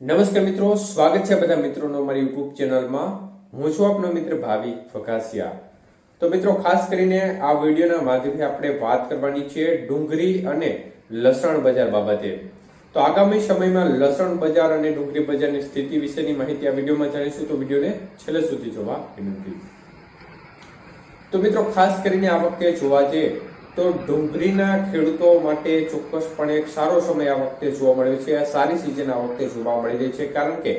નમસ્કાર મિત્રો, સ્વાગત છે બધા મિત્રોનો અમારી યુટ્યુબ ચેનલમાં. હું છું આપનો મિત્ર ભાવિક ફકાસિયા તો મિત્રો, ખાસ કરીને આ વિડીયોના માધ્યમથી આપણે વાત કરવાની છે ડુંગળી અને લસણ બજાર બાબતે. તો આગામી સમયમાં લસણ બજાર અને ડુંગળી બજારની સ્થિતિ વિશેની માહિતી આ વિડીયોમાં જાણીશું. તો વિડીયોને છેલ્લે સુધી જોવા વિનંતી. તો મિત્રો, ખાસ કરીને આ વખતે જોવા જઈએ તો ડુંગળીના ખેડૂતો માટે ચોક્કસપણે એક સારો સમય આ વખતે જોવા મળ્યો છે. આ સારી સિઝન આ વખતે જોવા મળી રહી છે કારણ કે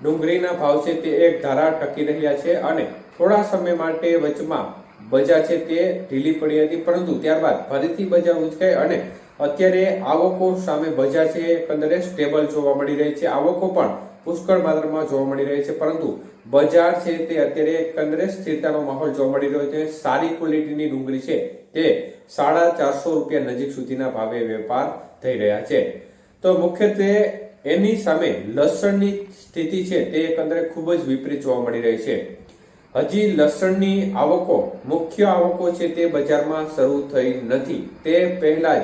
ડુંગળીના ભાવ છે તે એક ધારા ટકી રહ્યા છે અને થોડા સમય માટે વચમાં બજાર છે તે ઢીલી પડી હતી. પરંતુ ત્યારબાદ ફરીથી બજાર ઉચકાઈ અને અત્યારે આવકો સામે બજાર છે એકંદરે સ્ટેબલ જોવા મળી રહી છે. આવકો પણ પુષ્કળ માત્રામાં જોવા મળી રહી છે. પરંતુ બજાર છે તે અત્યારે એકંદરે સ્થિરતાનો માહોલ જોવા મળી રહ્યો છે. સારી ક્વોલિટીની ડુંગળી છે તે સાડા ચારસો રૂપિયા નજીક સુધીના ભાવે વેપાર થઈ રહ્યા છે. તો મુખ્યત્વે એની સામે લસણની સ્થિતિ છે તે એકંદરે ખૂબ જ વિપરીત જોવા મળી રહી છે. હજી લસણની આવકો, મુખ્ય આવકો છે તે બજારમાં શરૂ થઈ નથી. તે પહેલા જ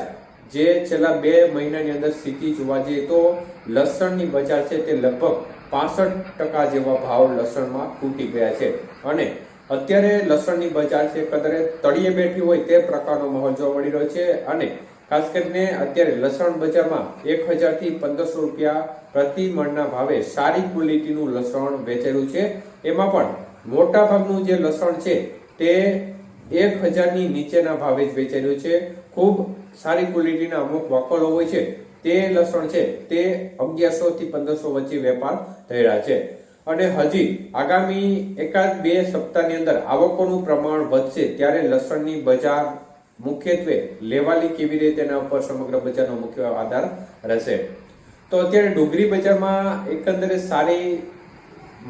જે છેલ્લા બે મહિનાની અંદર સ્થિતિ જોવા જઈએ તો લસણની બજાર છે તે લગભગ પાસઠ ટકા જેવા ભાવ લસણમાં તૂટી ગયા છે. અને અત્યારે લસણની બજાર છે, કદરે તળિયે બેઠી હોય તે પ્રકારનો માહોલ જોવા મળી રહ્યો છે અને ખાસ કરીને અત્યારે લસણ બજારમાં એક હજારથી પંદરસો રૂપિયા પ્રતિ મણના ભાવે સારી ક્વોલિટીનું લસણ વેચેલું છે. એમાં પણ મોટા ભાગનું જે લસણ છે તે એક હજારની નીચેના ભાવે જ વેચેલું છે. ખૂબ સારી ક્વોલિટીના અમુક વકલો હોય છે, તે લસણ છે તે અગિયારસો થી પંદરસો વચ્ચે વેપાર થઈ રહ્યા છે. અને હજી આગામી એકાદ બે સપ્તાહની અંદર આવકોનું પ્રમાણ વધશે ત્યારે લસણની બજાર મુખ્યત્વે લેવાલી કેવી રીતે તેના ઉપર સમગ્ર બજારનો મુખ્ય આધાર રહેશે. તો અત્યારે ડુંગળી બજારમાં એકંદરે સારી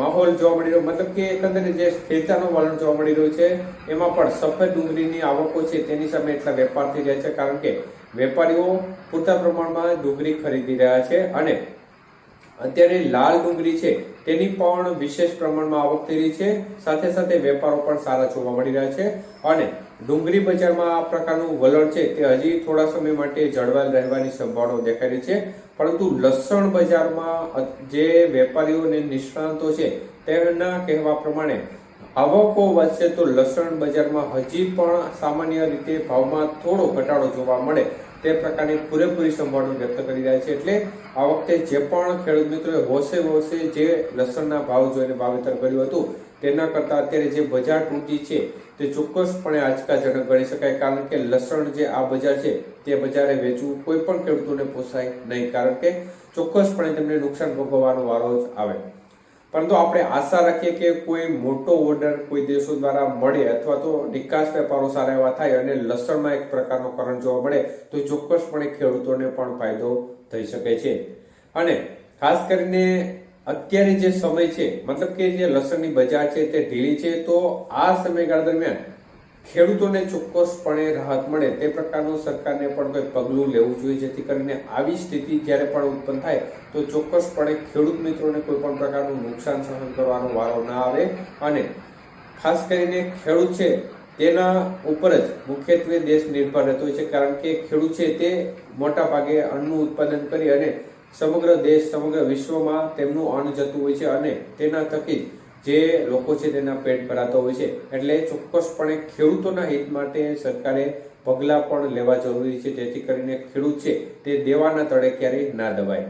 માહોલ જોવા મળી રહ્યો, મતલબ કે એકંદરે જે સ્થિરતાનું વલણ જોવા મળી રહ્યું છે, એમાં પણ સફેદ ડુંગળીની આવકો છે તેની સામે એટલા વેપાર થઈ રહ્યા છે, કારણ કે વેપારીઓ પૂરતા પ્રમાણમાં ડુંગળી ખરીદી રહ્યા છે અને અત્યારે લાલ ડુંગળી છે, તેની પણ વિશેષ પ્રમાણમાં આવક થઈ રહી છે. સાથે સાથે વેપારો પણ સારા જોવા મળી રહ્યા છે અને ડુંગળી બજારમાં આ પ્રકારનું વલણ છે તે હજી થોડા સમય માટે જળવાયેલ રહેવાની સંભાવનાઓ દેખાઈ રહી છે. પરંતુ લસણ બજારમાં જે વેપારીઓ અને નિષ્ણાંતો છે, તેમના કહેવા પ્રમાણે આવકો વધશે તો લસણ બજારમાં હજી પણ સામાન્ય રીતે ભાવમાં થોડો ઘટાડો જોવા મળે. તે પ્રકારની પૂરેપૂરી સંભાવના વ્યક્ત કરી રહ્યા છે. એટલે આ વખતે જે પણ ખેડૂત મિત્રોએ હોશે હોશે જે લસણના ભાવ જોઈને વાવેતર કર્યું હતું, તેના કરતાં અત્યારે જે બજાર તૂટી છે, તે ચોક્કસપણે આંચકાજનક ગણી શકાય. કારણ કે લસણ જે આ બજાર છે, તે બજારે વેચવું કોઈ પણ ખેડૂતોને પોસાય નહીં. કારણ કે ચોક્કસપણે તેમને નુકસાન ભોગવવાનો વારો જ આવે. પરંતુ આપણે આશા રાખીએ કે કોઈ મોટો ઓર્ડર કોઈ દેશો દ્વારા મળે અથવા તો નિકાસ વેપારો સારા એવા થાય અને લસણમાં એક પ્રકારનો કરંટ જોવા મળે, તો ચોક્કસપણે ખેડૂતોને પણ ફાયદો થઈ શકે છે. અને ખાસ કરીને અત્યારે જે સમય છે, મતલબ કે જે લસણની બજાર છે તે ઢીલી છે, તો આ સમયગાળા દરમિયાન ખેડૂતોને ચોક્કસપણે રાહત મળે તે પ્રકારનું સરકારને પણ કોઈ પગલું લેવું જોઈએ, જેથી કરીને આવી સ્થિતિ જ્યારે પણ ઉત્પન્ન થાય, તો ચોક્કસપણે ખેડૂત મિત્રોને કોઈ પણ પ્રકારનું નુકસાન સહન કરવાનો વારો ના આવે. અને ખાસ કરીને ખેડૂત છે, તેના ઉપર જ મુખ્યત્વે દેશ નિર્ભર રહેતો હોય છે, કારણ કે ખેડૂત છે તે મોટા ભાગે અન્નનું ઉત્પાદન કરી અને સમગ્ર દેશ, સમગ્ર વિશ્વમાં તેમનું અન્ન જતું હોય છે અને તેના થકી જે લોકો છે તેના પેટ ભરાતો હોય છે. એટલે ચોક્કસપણે ખેડૂતોના હિત માટે સરકારે પગલાં પણ લેવા જરૂરી છે, જેથી કરીને ખેડૂત છે તે દેવાના તળે ક્યારેય ના દબાય.